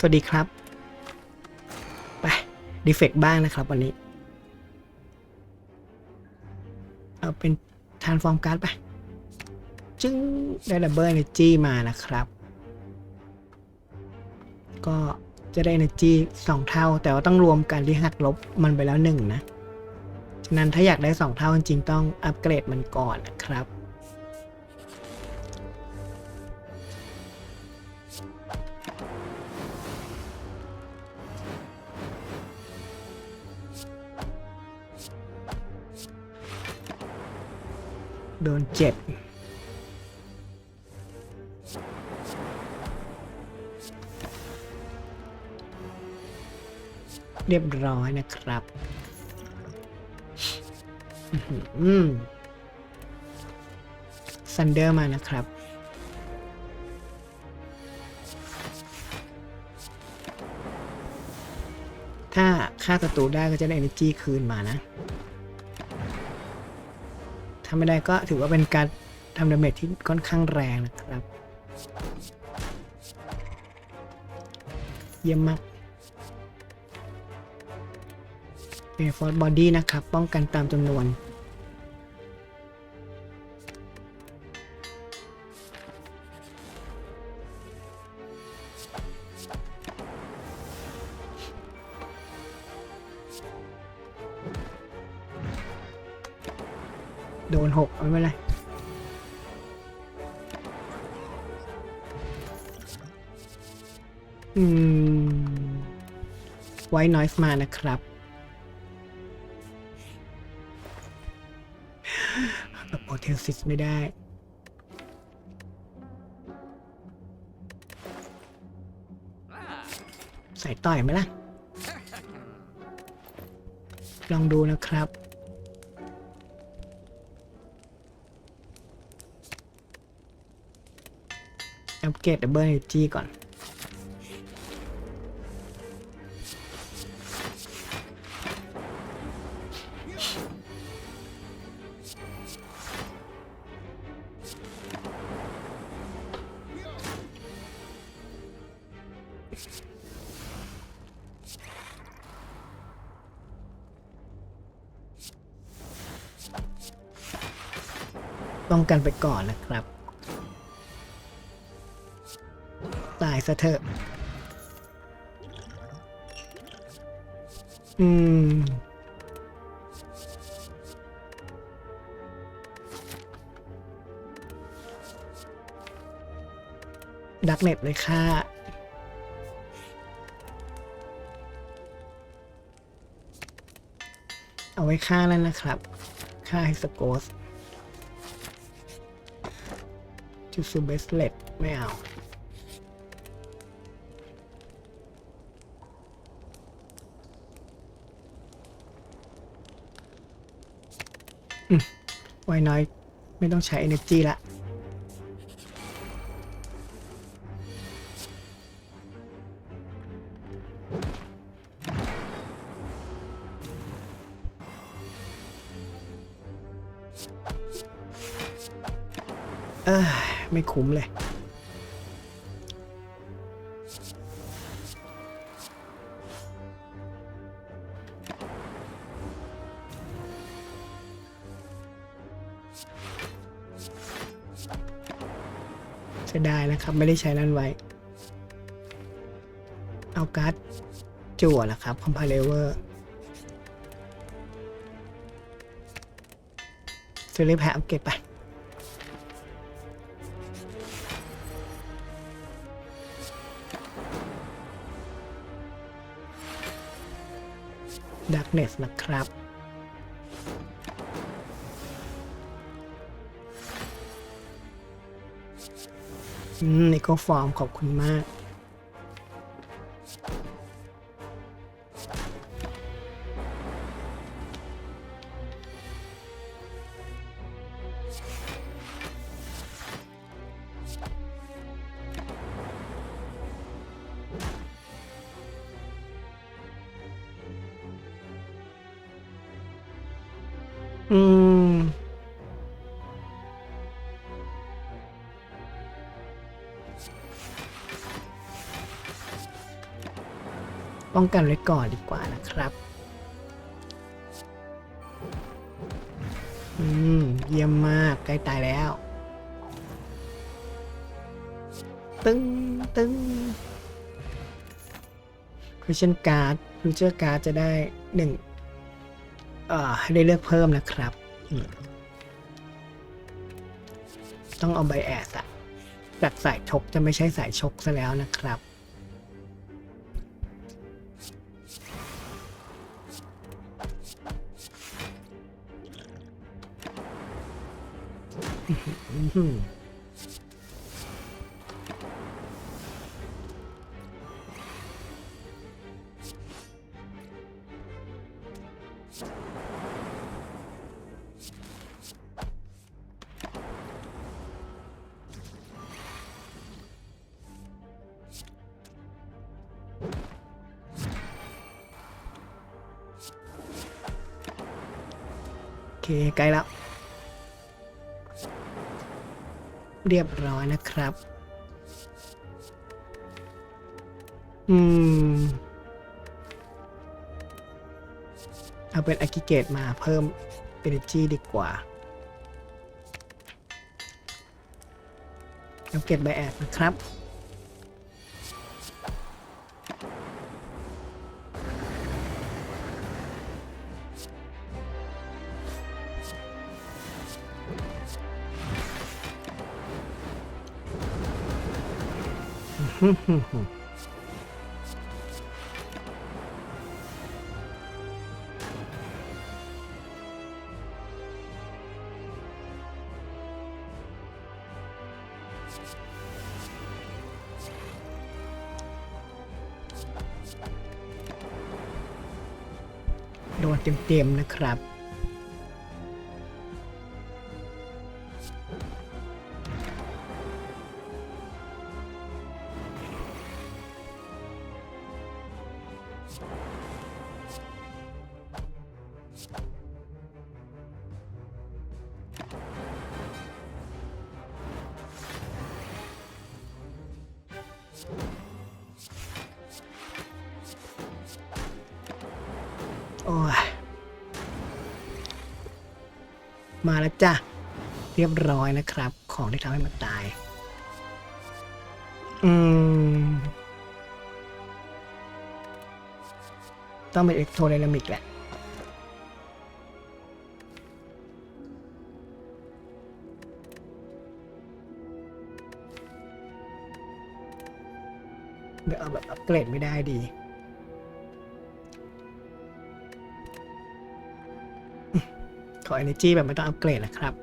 สวัสดีครับ ไปดีเฟกบ้างนะครับวันนี้ เอาเป็นทานฟอร์มการ์ดไป จึงได้ดับเบิล e อ g y มานะครับ ก็จะได้ energy สองเท่า แต่ว่าต้องรวมกันที่หักลบมันไปแล้วหนึ่งนะ ฉะนั้นถ้าอยากได้สองเท่าจริงๆต้องอัปเกรดมันก่อนนะครับ ดนเจ็บเรียบร้อยนะครับ อืมซันเดอร์มานะครับ ถ้าฆ่าศัตรูได้ก็จะได้ energy คืนมานะ ถ้าไม่ได้ก็ถือว่าเป็นการทำดาเมจที่ค่อนข้างแรงนะครับ เยี่ยมมากเป็นฟอร์บอดี้นะครับ ป้องกันตามจำนวน อืมไว้นอยส์มานะครับโปรเทลซิสไม่ได้ ใส่ต่อยไหมล่ะ ลองดูนะครับอัปเกรดดับเบิลจีก่อน ป้องกันไปก่อนนะครับ ตายซะเถอะ อืม ดักเน็ตเลยค่ะ ไว้ฆ่าแล้วนะครับฆ่าให้สโกสจูซูเบสเลตไม่เอาไว้น้อยไม่ต้องใช้ energy ละ ไม่คุ้มเลยเสียดายนะครับ ไม่ได้ใช้นั่นไว้ เอาการ์ดจั่วละครับคอมไพเลเวอร์ซื้อรีบแพ้อัปเกรดไป Darkness นะครับ อืมนี่ก็ฟอร์มขอบคุณมาก ป้องกันไว้ก่อนดีกว่านะครับ อืม เยี่ยมมาก ใกล้ตายแล้ว ตึ้งตึ้ง Fusion Card Future Card จะได้หนึ่งเอ่อให้ได้เลือกเพิ่มนะครับ ต้องเอาใบแอสอะ จากสายชกจะไม่ใช่สายชกซะแล้วนะครับ อ เคใกล้แล้ว เรียบร้อยนะครับ อืม เอาเป็นอากิเกตมาเพิ่ม Energy ดีกว่าเอาเก็บใบแอดนะครับ โดนเต็มๆนะครับ โอ้ย มาแล้วจ้ะ เรียบร้อยนะครับ ของที่ทำให้มันตาย อืม ต้องเป็นเอ็กโทไดนามิกแหละ เกรดไม่ได้ดีขอ energy แบบไม่ต้องอัปเกรดนะครับ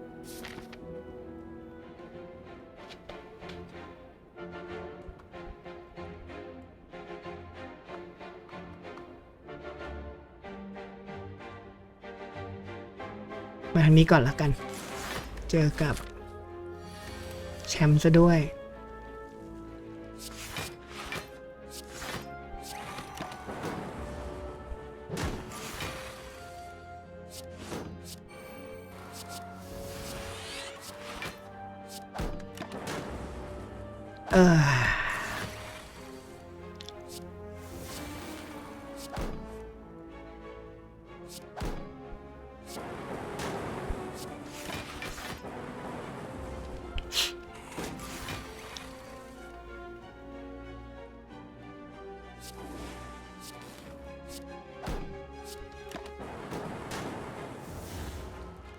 มาทางนี้ก่อนละกัน เจอกับ แชมป์ซะด้วย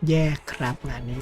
แย่ครับงานนี้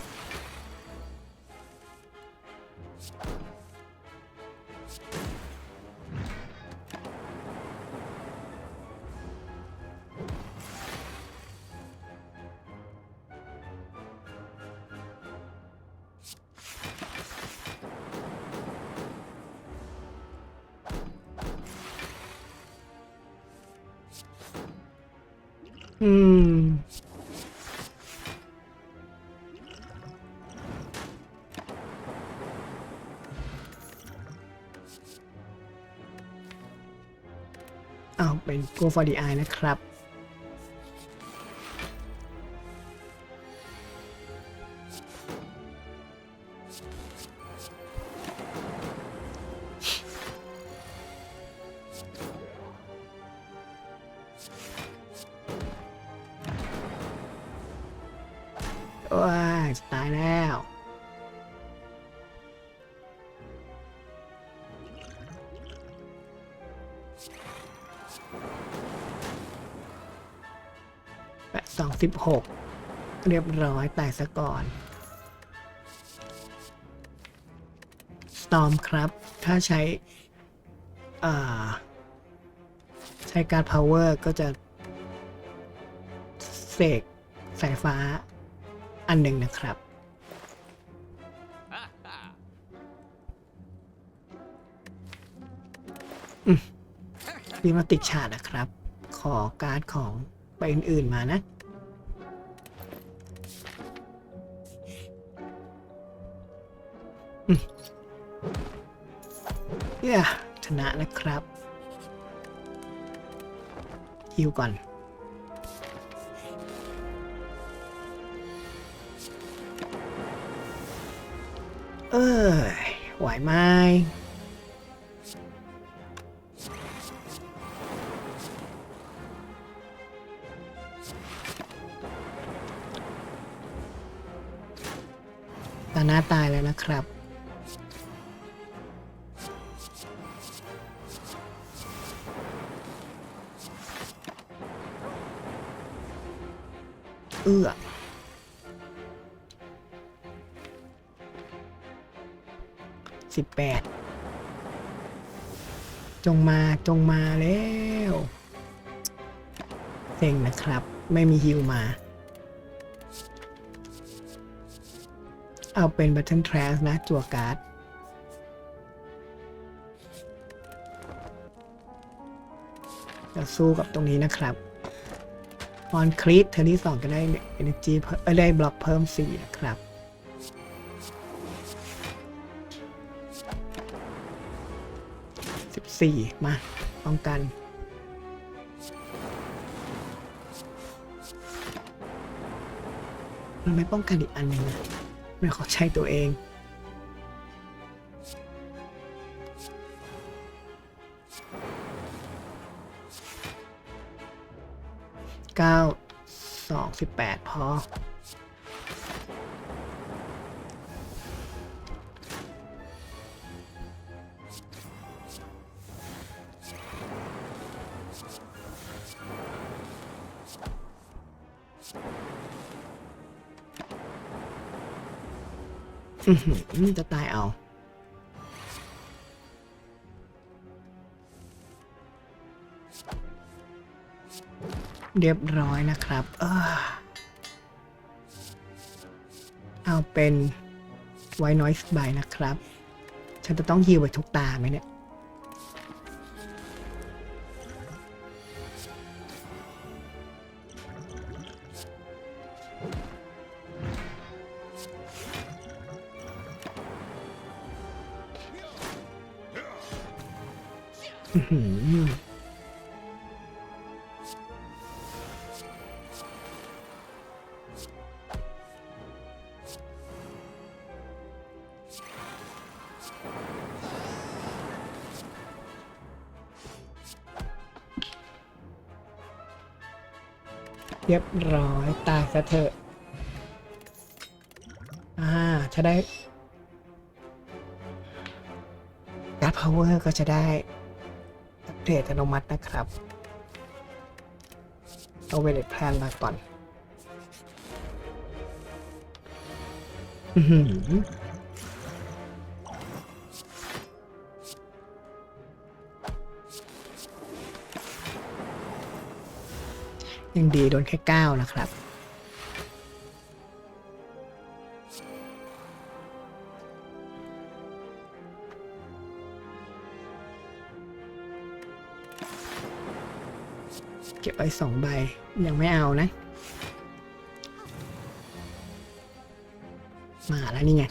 Go for the Eye นะครับ ว้าตายแล้ว 16 เรียบร้อยแต่ซะก่อนสตอมครับ ถ้าใช้ใช้การ power ก็จะเสกสายฟ้าอันหนึ่งนะครับมีมาติดฉาดนะครับ ขอการ์ดของไปอื่น ๆ มานะ เย้ชนะนะครับฮิวก่อน เอ้ยไหวไหมตาหน้าตายแล้วนะครับ เอื้อ สิบแปด จงมาจงมาแล้วเซ็งนะครับ ไม่มีฮิวมา เอาเป็น Button Trash นะ จั่วการ์ดจะสู้กับตรงนี้นะครับ ออนคลิกเทอร์ที่สองก็ได้ Energy เพิ่มเอ้ได้บล็อกเพิ่ม 4 นะครับ 14 มาป้องกันมันไม่ป้องกันอีกอันหนึ่งนะไม่ขอใช้ตัวเอง เก้าสองสิบแปดพอ จะตายเอา เรียบร้อยนะครับเออเอาเป็นไว้น้อยสบายนะครับ ฉันจะต้องฮิวไปทุกตาไหมเนี่ย อื้อ เรียบร้อยตายซะเถอะ อ่าจะได้การ์ดพาวเวอร์ก็จะได้อัปเดตอัตโนมัตินะครับเอาเวลแพลนมาก่อน อือหือ ยังดีโดนแค่เก้านะครับ เก็บไปสองใบ ยังไม่เอานะ มาแล้วนี่ไง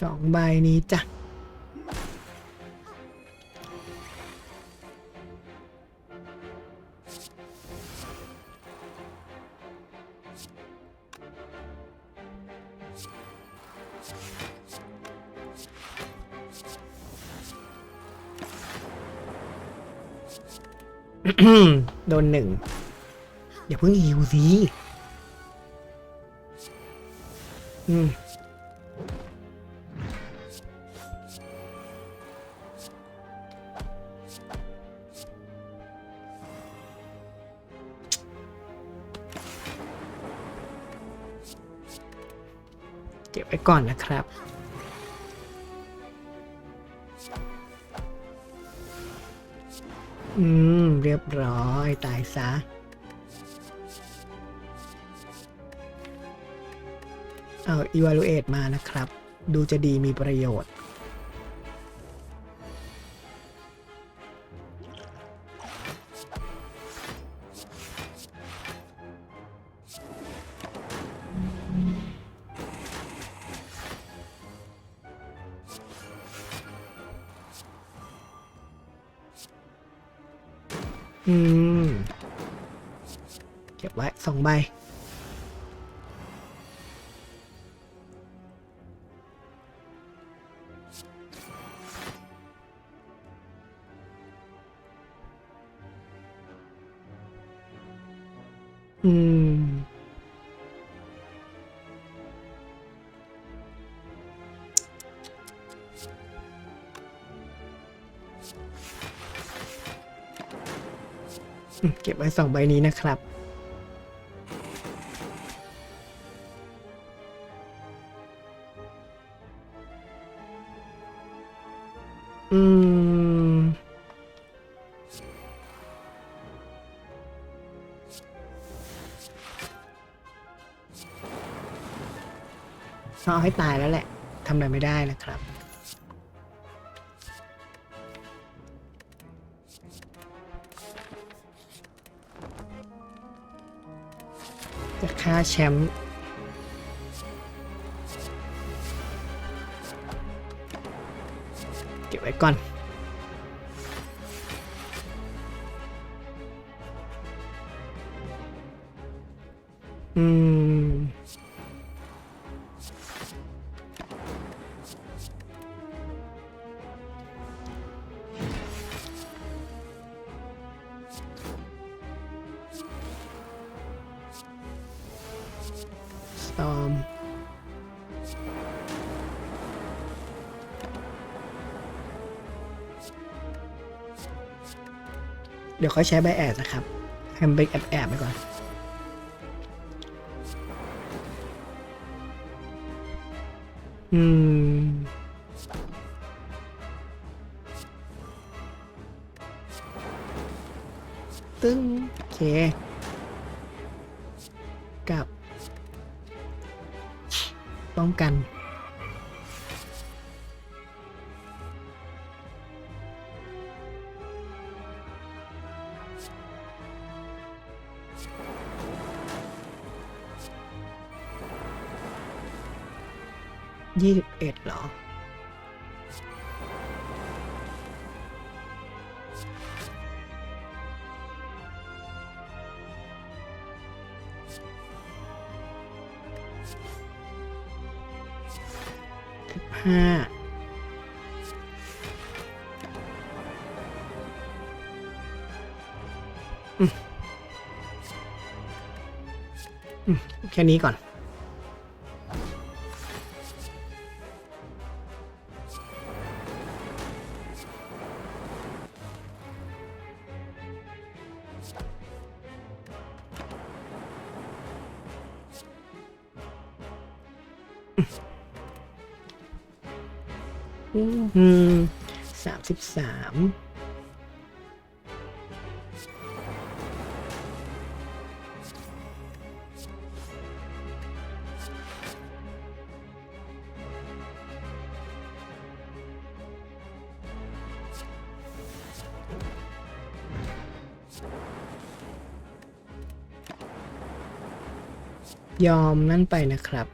สองใบนี้จ้ะโดนหนึ่งอย่าเพิ่งหิวสิอืม ก่อนนะครับ อืม เรียบร้อยตายซะ เอา evaluate มานะครับ ดูจะดีมีประโยชน์ อืม เก็บไว้สองใบนี้นะครับ ตายแล้วแหละทำอะไรไม่ได้นะครับ จะฆ่าแชมป์เก็บไว้ก่อนอืม ยวค่อยใช้ใบแอดนะครับให้มันเป็นแอบแอบๆไปก่อนอืมตึ้งโอเคกับป้องกัน เอ็ดเหรอ ห้าอืมอืมแค่นี้ก่อน สิบสามยอมนั่นไปนะครับ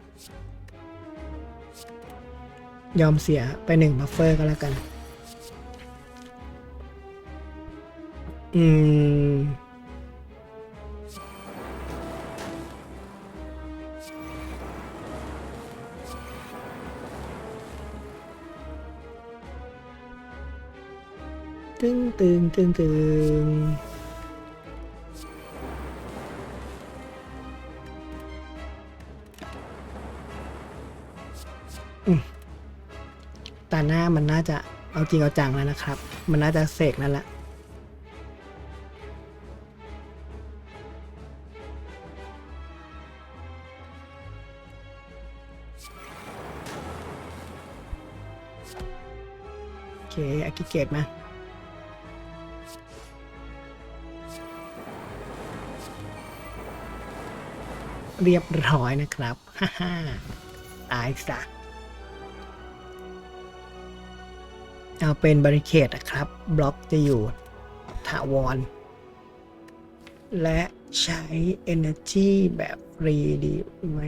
ยอมเสียไปหนึ่งบัฟเฟอร์ก็แล้วกัน อืม ตึงตึงตึงตึงตาหน้ามันน่าจะเอาจริงเอาจังแล้วนะครับ มันน่าจะเสกนั่นแหละ โอเคอากิเกตมาเรียบร้อยนะครับ ฮ่าฮ่าตายซะ เอาเป็นบริเคดนะครับ บล็อกจะอยู่ถาวร และใช้ Energy แบบฟรีดีไหม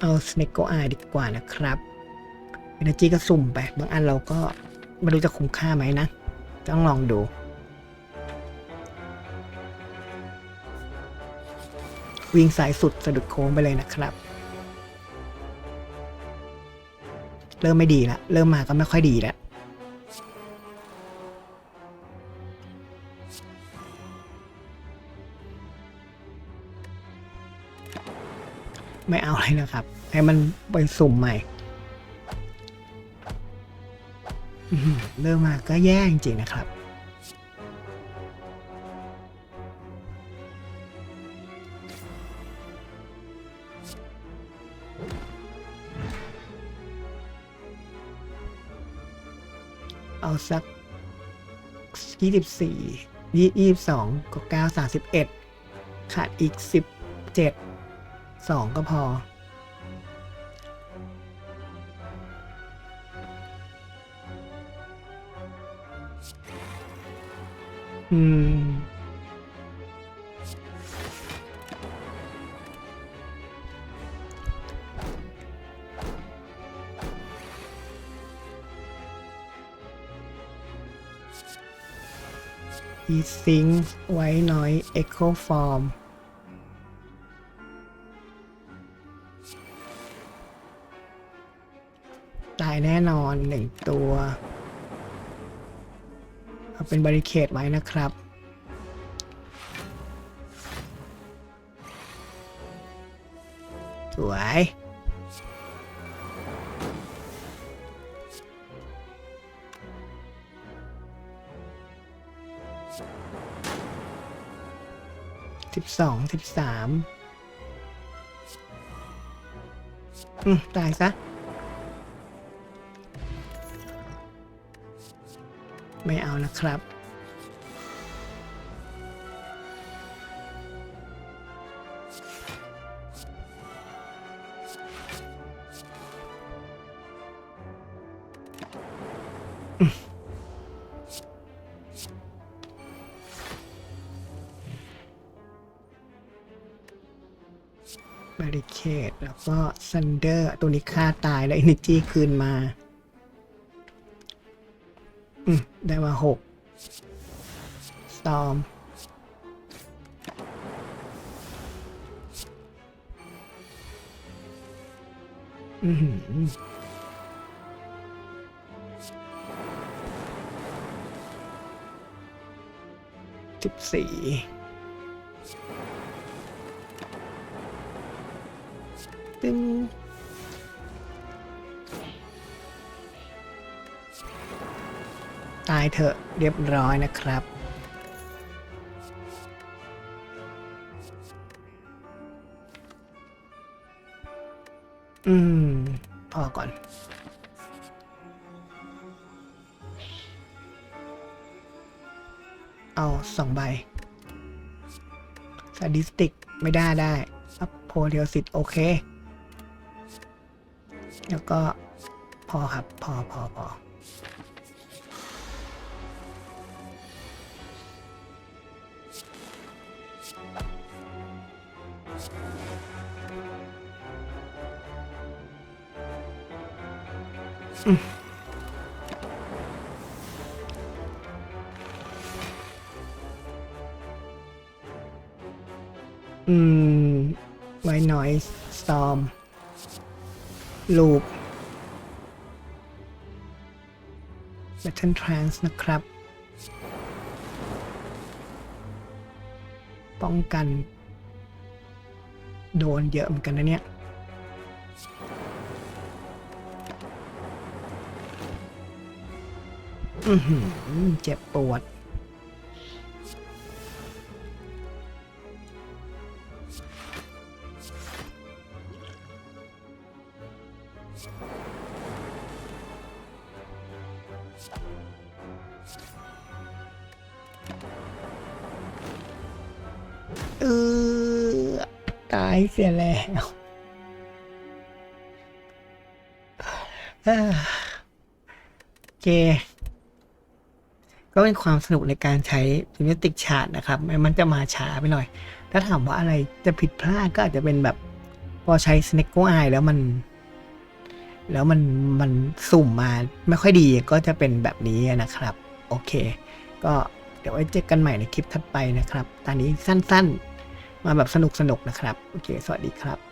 เอาสเนกโกอายดีกว่านะครับเอเนจีก็สุ่มไป บางอันเราก็ไม่รู้จะคุ้มค่าไหมนะ ต้องลองดู วิ่งสายสุดสะดุดโค้งไปเลยนะครับ เริ่มไม่ดีละ เริ่มมาก็ไม่ค่อยดีแล้ว ไม่เอาเลยนะครับ ให้มันไปสุ่มใหม่ เริ่มมาก็แย่จริงๆนะครับ เอาสักยี่สิบสี่ยี่ยี่สองก็เก้าสามสิบเอ็ดขาดอีกสิบเจ็ด สองก็พอ อืมอีซิงไว้น้อยเอ็ แน่นอนหนึ่งตัวเอาเป็นบริเคดไว้นะครับ สวยสิบสองสิบสามอืมตายซะ ไม่เอานะครับ บริเคดแล้วก็ซันเดอร์ ตัวนี้ฆ่าตายแล้ว e อ e r จีคืนมา ได้มาหกสตอมอือหือสิบสี่ตึงายเถอะเรียบร้อยนะครับ อืม พอก่อนเอาสองใบสถิติก ไม่ได้ได้อัพโพเดียสิทธิ์โอเค แล้วก็พอครับ พอพอพอ อืมไว้หน้อยสตอมลูป Battle Trance นะครับ ป้องกัน โดนเยอะเหมือนกันนะเนี่ย เจ็บปวด เออตายเสียแล้วอ่าโอเค ก็เป็นความสนุกในการใช้ฟิมิติกชาร์ดนะครับแม้มันจะมาช้าไปหน่อย ถ้าถามว่าอะไรจะผิดพลาดก็อาจจะเป็นแบบ พอใช้สเนกโกไอแล้วมัน แล้วมันมันสุ่มมาไม่ค่อยดีก็จะเป็นแบบนี้นะครับ โอเค ก็เดี๋ยวไว้เจอกันใหม่ในคลิปถัดไปนะครับ ตอนนี้สั้นๆ มาแบบสนุกๆนะครับ โอเค สวัสดีครับ